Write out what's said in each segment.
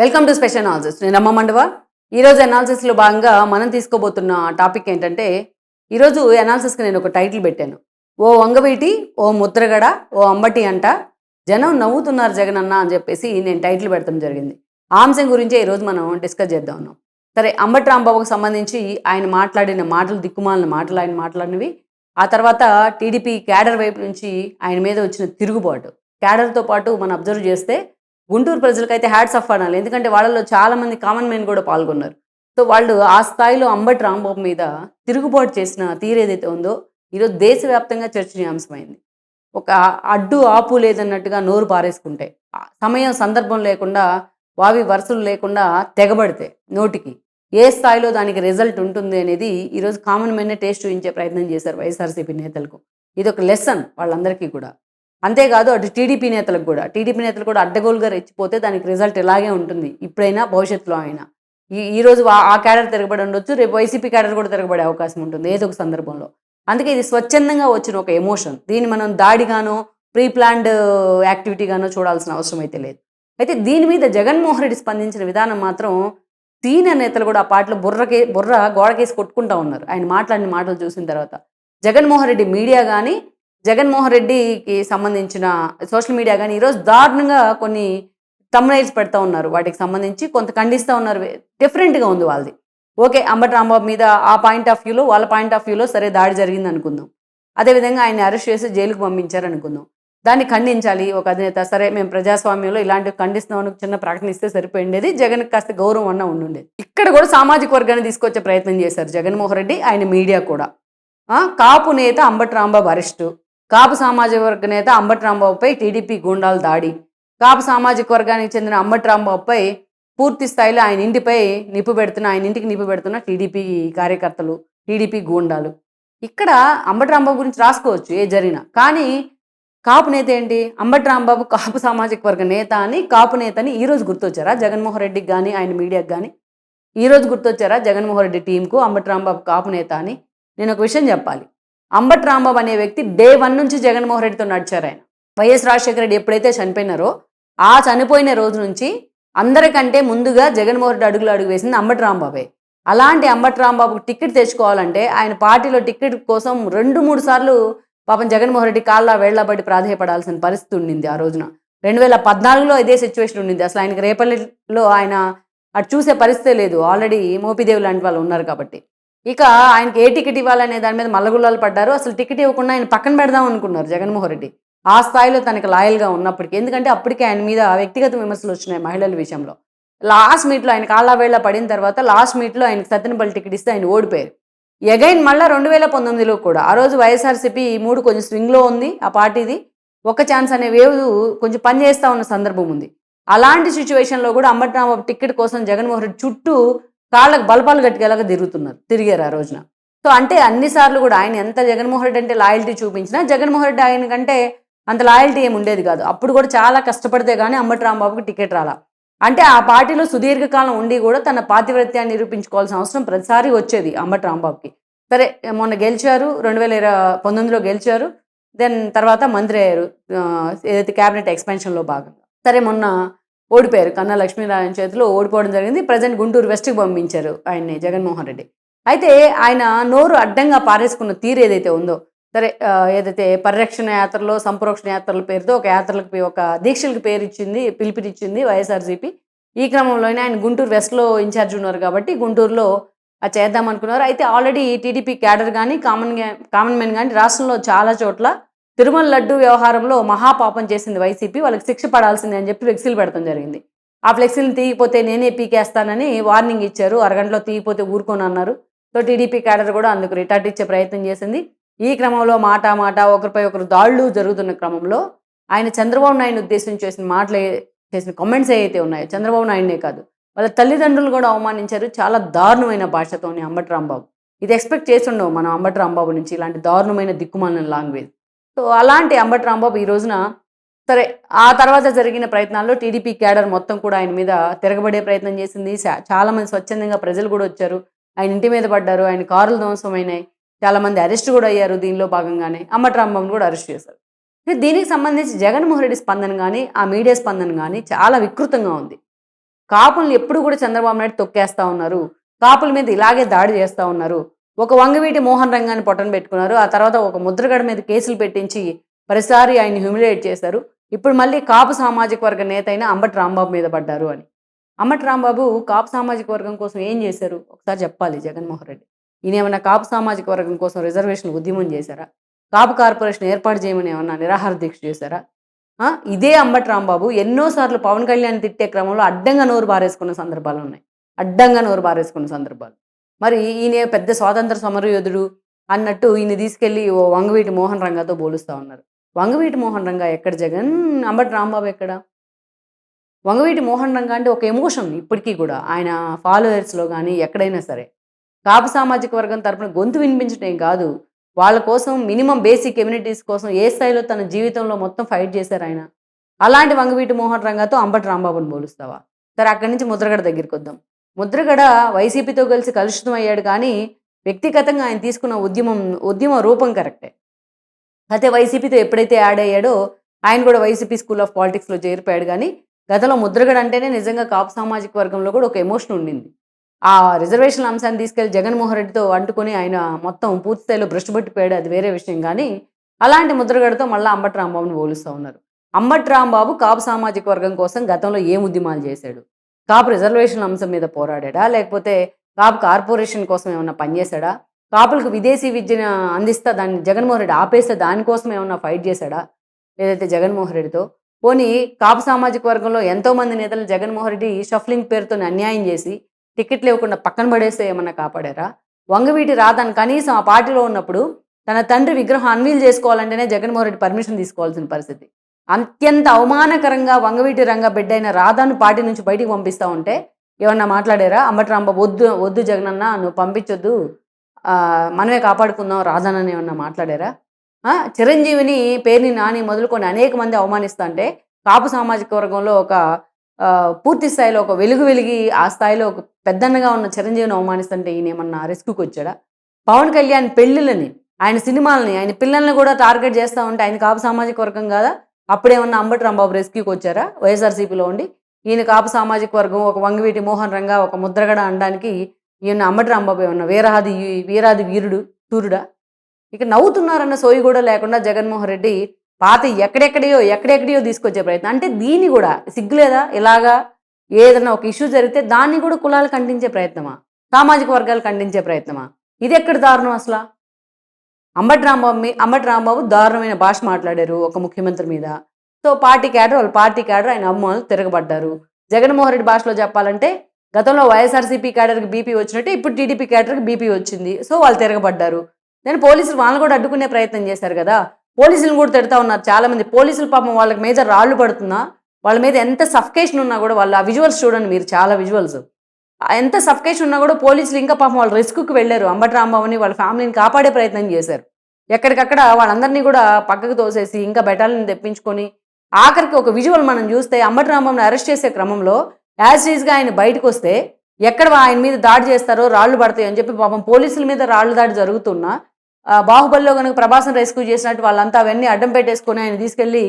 Welcome to special analysis నేను అమ్మ మండవ? ఈరోజు అనాలిసిస్లో భాగంగా మనం తీసుకోబోతున్న టాపిక్ ఏంటంటే ఈరోజు అనాలిసిస్కి నేను ఒక టైటిల్ పెట్టాను. ఓ వంగవీటి ఓ ముద్రగడ ఓ అంబటి అంట జనం నవ్వుతున్నారు జగన్ అన్న అని చెప్పేసి నేను టైటిల్ పెడతాం జరిగింది. ఆ అంశం గురించే ఈరోజు మనం డిస్కస్ చేద్దాం ఉన్నాం సరే అంబటి రాంబాబుకు సంబంధించి ఆయన మాట్లాడిన మాటలు దిక్కుమాలిన మాటలు ఆయన మాట్లాడినవి ఆ తర్వాత టీడీపీ క్యాడర్ వైపు నుంచి ఆయన మీద వచ్చిన తిరుగుబాటు. క్యాడర్తో పాటు మనం అబ్జర్వ్ చేస్తే గుంటూరు ప్రజలకైతే హ్యాట్స్ ఆఫ్ అనాలి. ఎందుకంటే వాళ్ళలో చాలామంది కామన్ మెన్ కూడా పాల్గొన్నారు. సో వాళ్ళు ఆ స్థాయిలో అంబటి రాంబాబు మీద తిరుగుబాటు చేసిన తీరు ఏదైతే ఉందో ఈరోజు దేశవ్యాప్తంగా చర్చనీయాంశమైంది. ఒక అడ్డు ఆపు లేదన్నట్టుగా నోరు పారేసుకుంటే సమయం సందర్భం లేకుండా వావి వరుసలు లేకుండా తెగబడితే నోటికి ఏ స్థాయిలో దానికి రిజల్ట్ ఉంటుంది అనేది ఈరోజు కామన్ మెన్నే టేస్ట్ చూపించే ప్రయత్నం చేశారు వైఎస్ఆర్సీపీ నేతలకు. ఇది ఒక లెసన్ వాళ్ళందరికీ కూడా. అంతేకాదు అటు టీడీపీ నేతలకు కూడా. టీడీపీ నేతలు కూడా అడ్డగోలుగా రెచ్చిపోతే దానికి రిజల్ట్ ఇలాగే ఉంటుంది? ఇప్పుడైనా భవిష్యత్తులో అయినా. ఈ ఈ రోజు ఆ- ఆ క్యాడర్ తిరగబడి ఉండొచ్చు రేపు వైసీపీ క్యాడర్ కూడా తిరగబడే అవకాశం ఉంటుంది ఏదో ఒక సందర్భంలో. అందుకే ఇది స్వచ్ఛందంగా వచ్చిన ఒక ఎమోషన్. దీన్ని మనం దాడిగానో ప్రీ ప్లాన్డ్ యాక్టివిటీగానో చూడాల్సిన అవసరం అయితే లేదు. అయితే దీని మీద జగన్మోహన్ రెడ్డి స్పందించిన విధానం మాత్రం సీనియర్ నేతలు కూడా ఆ పాటలో బుర్రకే బుర్ర గోడకేసి కొట్టుకుంటా ఉన్నారు. ఆయన మాట్లాడిన మాటలు చూసిన తర్వాత. జగన్మోహన్ రెడ్డి మీడియా కానీ జగన్మోహన్ రెడ్డికి సంబంధించిన సోషల్ మీడియా కానీ ఈరోజు దారుణంగా కొన్ని తమ్నైల్స్ పెడతా ఉన్నారు. వాటికి సంబంధించి కొంత ఖండిస్తూ ఉన్నారు. డిఫరెంట్గా ఉంది వాళ్ళది. ఓకే అంబటి రాంబాబు మీద ఆ పాయింట్ ఆఫ్ వ్యూలో వాళ్ళ పాయింట్ ఆఫ్ వ్యూలో సరే దాడి జరిగింది అనుకుందాం. అదేవిధంగా ఆయన అరెస్ట్ చేసి జైలుకు పంపించారు అనుకుందాం. దాన్ని ఖండించాలి ఒక అధినేత. సరే మేము ప్రజాస్వామ్యంలో ఇలాంటివి ఖండిస్తున్నామని చిన్న ప్రకటన ఇస్తే సరిపోయిండేది. జగన్ కాస్త గౌరవం అన్న ఉండుండేది. ఇక్కడ కూడా సామాజిక వర్గాన్ని తీసుకొచ్చే ప్రయత్నం చేశారు జగన్మోహన్ రెడ్డి ఆయన మీడియా కూడా. కాపు నేత అంబటి రాంబాబు అరెస్టు. కాపు సామాజిక వర్గ నేత అంబటి రాంబాబుపై టీడీపీ గూండాలు దాడి. కాపు సామాజిక వర్గానికి చెందిన అంబటి రాంబాబుపై పూర్తి స్థాయిలో ఆయన ఇంటిపై నిప్పు పెడుతున్న ఆయన ఇంటికి నిప్పు పెడుతున్న టీడీపీ కార్యకర్తలు టీడీపీ గూండాలు. ఇక్కడ అంబటి రాంబాబు గురించి రాసుకోవచ్చు ఏ జరిగినా. కానీ కాపు నేత ఏంటి? అంబటి రాంబాబు కాపు సామాజిక వర్గ నేత అని కాపు నేతని అని ఈరోజు గుర్తొచ్చారా? జగన్మోహన్ రెడ్డికి కానీ ఆయన మీడియాకి కానీ ఈరోజు గుర్తొచ్చారా? జగన్మోహన్ రెడ్డి టీంకు అంబటి రాంబాబు కాపు నేత అని? నేను ఒక విషయం చెప్పాలి. అంబట్ రాంబాబు అనే వ్యక్తి డే వన్ నుంచి జగన్మోహన్ రెడ్డితో నడిచారు ఆయన. వైఎస్ రాజశేఖర రెడ్డి ఎప్పుడైతే చనిపోయినారో ఆ చనిపోయిన రోజు నుంచి అందరికంటే ముందుగా జగన్మోహన్ రెడ్డి అడుగులు అడుగు వేసింది అంబటి రాంబాబే. అలాంటి అంబటి రాంబాబుకు టికెట్ తెచ్చుకోవాలంటే ఆయన పార్టీలో టికెట్ కోసం రెండు మూడు సార్లు పాపం జగన్మోహన్ రెడ్డి కాళ్ళ వేళ్ళబడి ప్రాధేయపడాల్సిన పరిస్థితి ఉండింది ఆ రోజున. రెండు వేల పద్నాలుగులో ఇదే సిచ్యువేషన్ ఉండింది. అసలు ఆయనకి రేపల్లిలో ఆయన అటు చూసే పరిస్థితే లేదు. ఆల్రెడీ మోపిదేవి లాంటి వాళ్ళు ఉన్నారు కాబట్టి. ఇక ఆయనకి ఏ టికెట్ ఇవ్వాలనే దాని మీద మల్లగుల్లాలు పడ్డారు. అసలు టికెట్ ఇవ్వకుండా ఆయన పక్కన పెడదాం అనుకున్నారు జగన్మోహన్ రెడ్డి. ఆ స్థాయిలో తనకి లాయల్గా ఉన్నప్పటికీ ఎందుకంటే అప్పటికే ఆయన మీద వ్యక్తిగత విమర్శలు వచ్చినాయి మహిళల విషయంలో. లాస్ట్ మీట్లో ఆయన కాళ్ళవేళ్ళ వేళ పడిన తర్వాత లాస్ట్ మీట్లో ఆయనకి సత్యనపల్లి టికెట్ ఇస్తే ఆయన ఓడిపోయారు. ఎగైన్ మళ్ళీ రెండు వేల పంతొమ్మిదిలో కూడా ఆ రోజు వైఎస్ఆర్సీపీ ఈ మూడు కొంచెం స్వింగ్లో ఉంది ఆ పార్టీది. ఒక ఛాన్స్ అనే వేవ్ కొంచెం పని చేస్తా ఉన్న సందర్భం ఉంది. అలాంటి సిచ్యువేషన్లో కూడా అంబటి టికెట్ కోసం జగన్మోహన్ రెడ్డి చుట్టూ కాళ్ళకు బలపాలు గట్టుకెలాగా తిరుగుతున్నారు తిరిగారు ఆ రోజున. సో అంటే అన్నిసార్లు కూడా ఆయన ఎంత జగన్మోహన్ రెడ్డి అంటే లాయల్టీ చూపించినా జగన్మోహన్ రెడ్డి ఆయన కంటే అంత లాయల్టీ ఏమి ఉండేది కాదు. అప్పుడు కూడా చాలా కష్టపడితే కానీ అంబటి రాంబాబుకి టికెట్ రాలా. అంటే ఆ పార్టీలో సుదీర్ఘకాలం ఉండి కూడా తన పాతివ్రత్యాన్ని నిరూపించుకోవాల్సిన అవసరం ప్రతిసారి వచ్చేది అంబటి రాంబాబుకి. సరే మొన్న గెలిచారు రెండు వేల ఇరవై పంతొమ్మిదిలో గెలిచారు దెన్ తర్వాత మంత్రి అయ్యారు ఏదైతే క్యాబినెట్ ఎక్స్పెన్షన్లో భాగంగా. సరే మొన్న ఓడిపోయారు. కన్నా లక్ష్మీనారాయణ చేతిలో ఓడిపోవడం జరిగింది. ప్రజెంట్ గుంటూరు వెస్ట్కి పంపించారు ఆయన్ని జగన్మోహన్ రెడ్డి. అయితే ఆయన నోరు అడ్డంగా పారేసుకున్న తీరు ఏదైతే ఉందో సరే ఏదైతే పరిరక్షణ యాత్రలో సంప్రోక్షణ యాత్రల పేరుతో ఒక యాత్రలకు ఒక దీక్షలకు పేరు ఇచ్చింది పిలిపినిచ్చింది వైఎస్ఆర్సీపీ. ఈ క్రమంలోనే ఆయన గుంటూరు వెస్ట్లో ఇన్ఛార్జ్ ఉన్నారు కాబట్టి గుంటూరులో అది చేద్దాం అనుకున్నారు. అయితే ఆల్రెడీ టీడీపీ క్యాడర్ కానీ కామన్ కామన్ మెన్ కానీ రాష్ట్రంలో చాలా చోట్ల తిరుమల లడ్డు వ్యవహారంలో మహాపాపం చేసింది వైసీపీ. వాళ్ళకి శిక్ష పడాల్సిందే అని చెప్పి ఫ్లెక్సీలు పెడతాం జరిగింది. ఆ ఫ్లెక్సీలు తీయపోతే నేనే పీకేస్తానని వార్నింగ్ ఇచ్చారు. అరగంటలో తీయపోతే ఊరుకొని అన్నారు. సో టీడీపీ క్యాడర్ కూడా అందుకు రిటార్ట్ ఇచ్చే ప్రయత్నం చేసింది. ఈ క్రమంలో మాట మాట ఒకరిపై ఒకరు దాళ్ళు జరుగుతున్న క్రమంలో ఆయన చంద్రబాబు నాయుడు ఉద్దేశించి చేసిన మాటలు చేసిన కామెంట్స్ ఏవైతే ఉన్నాయో చంద్రబాబు నాయుడునే కాదు వాళ్ళ తల్లిదండ్రులు కూడా అవమానించారు. చాలా దారుణమైన భాషతోని అంబటి రాంబాబు ఇది ఎక్స్పెక్ట్ చేస్తుండవు మనం అంబటి రాంబాబు నుంచి ఇలాంటి దారుణమైన దిక్కుమాలిన లాంగ్వేజ్. సో అలాంటి అంబటి రాంబాబు ఈ రోజున సరే ఆ తర్వాత జరిగిన ప్రయత్నాల్లో టీడీపీ క్యాడర్ మొత్తం కూడా ఆయన మీద తిరగబడే ప్రయత్నం చేసింది. చా- చాలా మంది స్వచ్ఛందంగా ప్రజలు కూడా వచ్చారు. ఆయన ఇంటి మీద పడ్డారు. ఆయన కారులు ధ్వంసమైనాయి. చాలామంది అరెస్ట్ కూడా అయ్యారు దీనిలో భాగంగానే. అంబటి రాంబాబును కూడా అరెస్ట్ చేశారు. దీనికి సంబంధించి జగన్మోహన్ రెడ్డి స్పందన కానీ ఆ మీడియా స్పందన కానీ చాలా వికృతంగా ఉంది. కాపులను ఎప్పుడు కూడా చంద్రబాబు నాయుడు తొక్కేస్తా ఉన్నారు. కాపుల మీద ఇలాగే దాడి చేస్తా ఉన్నారు. ఒక వంగవీటి మోహన్ రంగాన్ని పొట్టన పెట్టుకున్నారు. ఆ తర్వాత ఒక ముద్రగడ మీద కేసులు పెట్టించి ప్రతిసారి ఆయన్ని హ్యూమిలేట్ చేశారు. ఇప్పుడు మళ్ళీ కాపు సామాజిక వర్గ నేత అయిన అంబటి రాంబాబు మీద పడ్డారు అని. అంబటి రాంబాబు కాపు సామాజిక వర్గం కోసం ఏం చేశారు? ఒకసారి చెప్పాలి జగన్మోహన్ రెడ్డి. ఈయన ఏమైనా కాపు సామాజిక వర్గం కోసం రిజర్వేషన్ ఉద్యమం చేశారా? కాపు కార్పొరేషన్ ఏర్పాటు చేయమని ఏమన్నా నిరాహార దీక్ష చేశారా? ఇదే అంబటి రాంబాబు ఎన్నోసార్లు పవన్ కళ్యాణ్ తిట్టే క్రమంలో అడ్డంగా నోరు బారేసుకున్న సందర్భాలు ఉన్నాయి. అడ్డంగా నోరు బారేసుకున్న సందర్భాలు. మరి ఈయన పెద్ద స్వాతంత్ర సమరయోధుడు అన్నట్టు ఈయన తీసుకెళ్ళి ఓ వంగవీటి మోహన్ రంగతో పోలుస్తా ఉన్నారు. వంగవీటి మోహన్ రంగ ఎక్కడ జగన్? అంబటి రాంబాబు ఎక్కడ? వంగవీటి మోహన్ రంగ అంటే ఒక ఎమోషన్ ఇప్పటికీ కూడా. ఆయన ఫాలోయర్స్లో కానీ ఎక్కడైనా సరే. కాపు సామాజిక వర్గం తరపున గొంతు వినిపించడం కాదు. వాళ్ళ కోసం మినిమం బేసిక్ కమ్యూనిటీస్ కోసం ఏ స్థాయిలో తన జీవితంలో మొత్తం ఫైట్ చేశారు ఆయన? అలాంటి వంగవీటి మోహన్ రంగతో అంబటి రాంబాబుని పోలుస్తావా? సరే అక్కడి నుంచి ముద్రగడ దగ్గరికి వద్దాం. ముద్రగడ వైసీపీతో కలిసి కలుషితం అయ్యాడు కానీ వ్యక్తిగతంగా ఆయన తీసుకున్న ఉద్యమం ఉద్యమ రూపం కరెక్టే. అయితే వైసీపీతో ఎప్పుడైతే యాడ్ అయ్యాడో ఆయన కూడా వైసీపీ స్కూల్ ఆఫ్ పాలిటిక్స్లో చేరిపోయాడు కానీ గతంలో ముద్రగడ అంటేనే నిజంగా కాపు సామాజిక వర్గంలో కూడా ఒక ఎమోషన్ ఉండింది. ఆ రిజర్వేషన్ అంశాన్ని తీసుకెళ్ళి జగన్మోహన్ రెడ్డితో అంటుకొని ఆయన మొత్తం పూర్తి స్థాయిలో పట్టిపోయాడు అది వేరే విషయం కానీ అలాంటి ముద్రగడతో మళ్ళీ అంబటి రాంబాబుని పోలుస్తూ ఉన్నారు. అంబటి రాంబాబు కాపు సామాజిక వర్గం కోసం గతంలో ఏం ఉద్యమాలు చేశాడు? కాపు రిజర్వేషన్ అంశం మీద పోరాడాడా? లేకపోతే కాపు కార్పొరేషన్ కోసం ఏమన్నా పనిచేశాడా కాపులకు విదేశీ విద్యను అందిస్తా దాన్ని జగన్మోహన్ రెడ్డి ఆపేస్తే దానికోసం ఏమన్నా ఫైట్ చేశాడా? ఏదైతే జగన్మోహన్ రెడ్డితో? పోనీ కాపు సామాజిక వర్గంలో ఎంతో మంది నేతలు జగన్మోహన్ రెడ్డి షఫ్లింగ్ పేరుతో అన్యాయం చేసి టికెట్లు ఇవ్వకుండా పక్కన పడేస్తే ఏమన్నా కాపాడారా? వంగవీటి రాధాని కనీసం ఆ పార్టీలో ఉన్నప్పుడు తన తండ్రి విగ్రహం అన్వీల్ చేసుకోవాలంటేనే జగన్మోహన్ రెడ్డి పర్మిషన్ తీసుకోవాల్సిన పరిస్థితి. అత్యంత అవమానకరంగా వంగవీటి రంగ బిడ్డ అయిన రాధాను పార్టీ నుంచి బయటికి పంపిస్తా ఉంటే ఏమన్నా మాట్లాడారా? అంబటరాంబ వద్దు వద్దు జగనన్న నువ్వు పంపించొద్దు. మనమే కాపాడుకుందాం రాధానని ఏమన్నా మాట్లాడారా? ఆ, చిరంజీవిని పేరుని నాని మొదలుకొని అనేక మంది అవమానిస్తుంటే కాపు సామాజిక వర్గంలో ఒక పూర్తి స్థాయిలో ఒక వెలుగు వెలిగి ఆ స్థాయిలో ఒక పెద్దన్నగా ఉన్న చిరంజీవిని అవమానిస్తుంటే ఈయన ఏమన్నా రిస్క్కి వచ్చాడా? పవన్ కళ్యాణ్ పెళ్ళిళ్ళని ఆయన సినిమాలని ఆయన పిల్లల్ని కూడా టార్గెట్ చేస్తూ ఉంటే ఆయన కాపు సామాజిక వర్గం కాదా? అప్పుడేమన్నా అంబటి రాంబాబు రెస్క్యూకి వచ్చారా? వైఎస్ఆర్సీపీలో ఉండి. ఈయన కాపు సామాజిక వర్గం ఒక వంగవీటి మోహన్ రంగా ఒక ముద్రగడ అనడానికి ఈయన అంబటి రాంబాబు ఏమన్నా వీరాది వీరాది వీరుడు సూర్యుడా? ఇక నవ్వుతున్నారన్న సోయి కూడా లేకుండా జగన్మోహన్ రెడ్డి పాత ఎక్కడెక్కడయో ఎక్కడెక్కడయో తీసుకొచ్చే ప్రయత్నం. అంటే దీన్ని కూడా సిగ్గులేదా? ఇలాగా ఏదైనా ఒక ఇష్యూ జరిగితే దాన్ని కూడా కులాలు ఖండించే ప్రయత్నమా? సామాజిక వర్గాలు ఖండించే ప్రయత్నమా? ఇది ఎక్కడ దారుణం అసలు? అంబటి రాంబాబు మీ అంబటి రాంబాబు దారుణమైన భాష మాట్లాడారు ఒక ముఖ్యమంత్రి మీద. సో పార్టీ క్యాడర్ వాళ్ళ పార్టీ క్యాడర్ ఆయన అభిమానులు తిరగబడ్డారు. జగన్మోహన్ రెడ్డి భాషలో చెప్పాలంటే గతంలో వైఎస్ఆర్సీపీ క్యాడర్కి బీపీ వచ్చినట్టు ఇప్పుడు టీడీపీ క్యాడర్కి బీపీ వచ్చింది. సో వాళ్ళు తిరగబడ్డారు. నేను పోలీసులు వాళ్ళని కూడా అడ్డుకునే ప్రయత్నం చేశారు కదా. పోలీసులను కూడా తిడతా ఉన్నారు చాలా మంది పోలీసులు పాపం వాళ్ళకి మీద రాళ్ళు పడుతున్నా వాళ్ళ మీద ఎంత సఫకేషన్ ఉన్నా కూడా వాళ్ళు ఆ విజువల్స్ చూడండి మీరు చాలా విజువల్స్ ఎంత సఫకేషన్ ఉన్నా కూడా పోలీసులు ఇంకా పాపం వాళ్ళు రిస్క్కి వెళ్ళారు. అంబటి రాంబాబుని వాళ్ళ ఫ్యామిలీని కాపాడే ప్రయత్నం చేశారు. ఎక్కడికక్కడ వాళ్ళందరినీ కూడా పక్కకు తోసేసి ఇంకా బెటాలిని తెప్పించుకొని ఆఖరికి ఒక విజువల్ మనం చూస్తే అంబటి రాంబాబుని అరెస్ట్ చేసే క్రమంలో యాజ్ ఈజ్గా ఆయన బయటకు వస్తే ఎక్కడ ఆయన మీద దాడి చేస్తారో రాళ్ళు పడతాయి అని చెప్పి పాపం పోలీసుల మీద రాళ్ళు దాడి జరుగుతున్నా బాహుబలిలో కనుక ప్రభాసం రెస్క్యూ చేసినట్టు వాళ్ళంతా అవన్నీ అడ్డం పెట్టేసుకొని ఆయన తీసుకెళ్ళి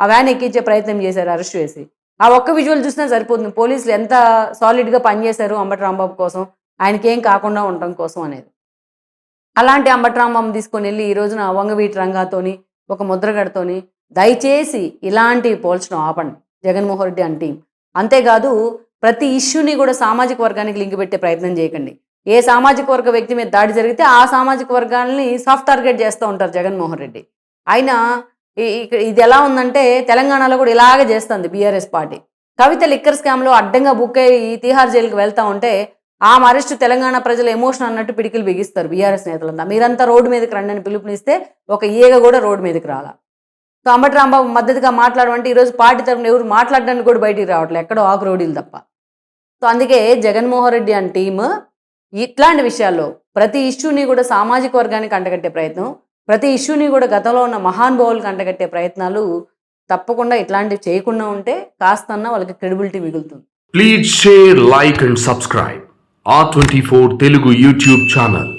ఆ వ్యాన్ ఎక్కించే ప్రయత్నం చేశారు అరెస్ట్ చేసి. ఆ ఒక్క విజువల్ చూసినా సరిపోతుంది. పోలీసులు ఎంత సాలిడ్గా పనిచేశారు అంబటి రాంబాబు కోసం ఆయనకి ఏం కాకుండా ఉండటం కోసం అనేది. అలాంటి అంబటి రాంబాబు తీసుకొని వెళ్ళి ఈ రోజున వంగవీటి రంగాతోని ఒక ముద్రగడతోని దయచేసి ఇలాంటివి పోల్చడం ఆపండి. జగన్మోహన్ రెడ్డి అని టీం అంతేకాదు ప్రతి ఇష్యూని కూడా సామాజిక వర్గానికి లింక్ పెట్టే ప్రయత్నం చేయకండి. ఏ సామాజిక వర్గ వ్యక్తి మీద దాడి జరిగితే ఆ సామాజిక వర్గాల్ని సాఫ్ట్ టార్గెట్ చేస్తూ ఉంటారు జగన్మోహన్ రెడ్డి. ఆయన ఇది ఎలా ఉందంటే తెలంగాణలో కూడా ఇలాగే చేస్తుంది బీఆర్ఎస్ పార్టీ. కవిత లిక్కర్ స్కామ్లో అడ్డంగా బుక్ అయ్యి తీహార్ జైలుకి వెళ్తా ఉంటే ఆమె మరెస్ట్ తెలంగాణ ప్రజల ఎమోషన్ అన్నట్టు పిడికిలు బిగిస్తారు బీఆర్ఎస్ నేతలంతా. మీరంతా రోడ్డు మీదకి రండి అని పిలుపునిస్తే ఒక ఈగ కూడా రోడ్డు మీదకి రాలా. సో అంబటి రాంబాబు మద్దతుగా మాట్లాడమంటే ఈరోజు పార్టీ తరఫున ఎవరు మాట్లాడడానికి కూడా బయటికి రావట్లేదు ఎక్కడో ఆకు రోడీలు తప్ప. సో అందుకే జగన్మోహన్ రెడ్డి అండ్ టీమ్ ఇట్లాంటి విషయాల్లో ప్రతి ఇష్యూని కూడా సామాజిక వర్గానికి అంటగట్టే ప్రయత్నం. ప్రతి ఇష్యూని కూడా గతంలో ఉన్న మహానుభావులకు అంటగట్టే ప్రయత్నాలు తప్పకుండా ఇట్లాంటివి చేయకుండా ఉంటే కాస్తన్నా వాళ్ళకి క్రెడిబిలిటీ మిగులుతుంది. Please share like and subscribe ఆ twenty four Telugu YouTube channel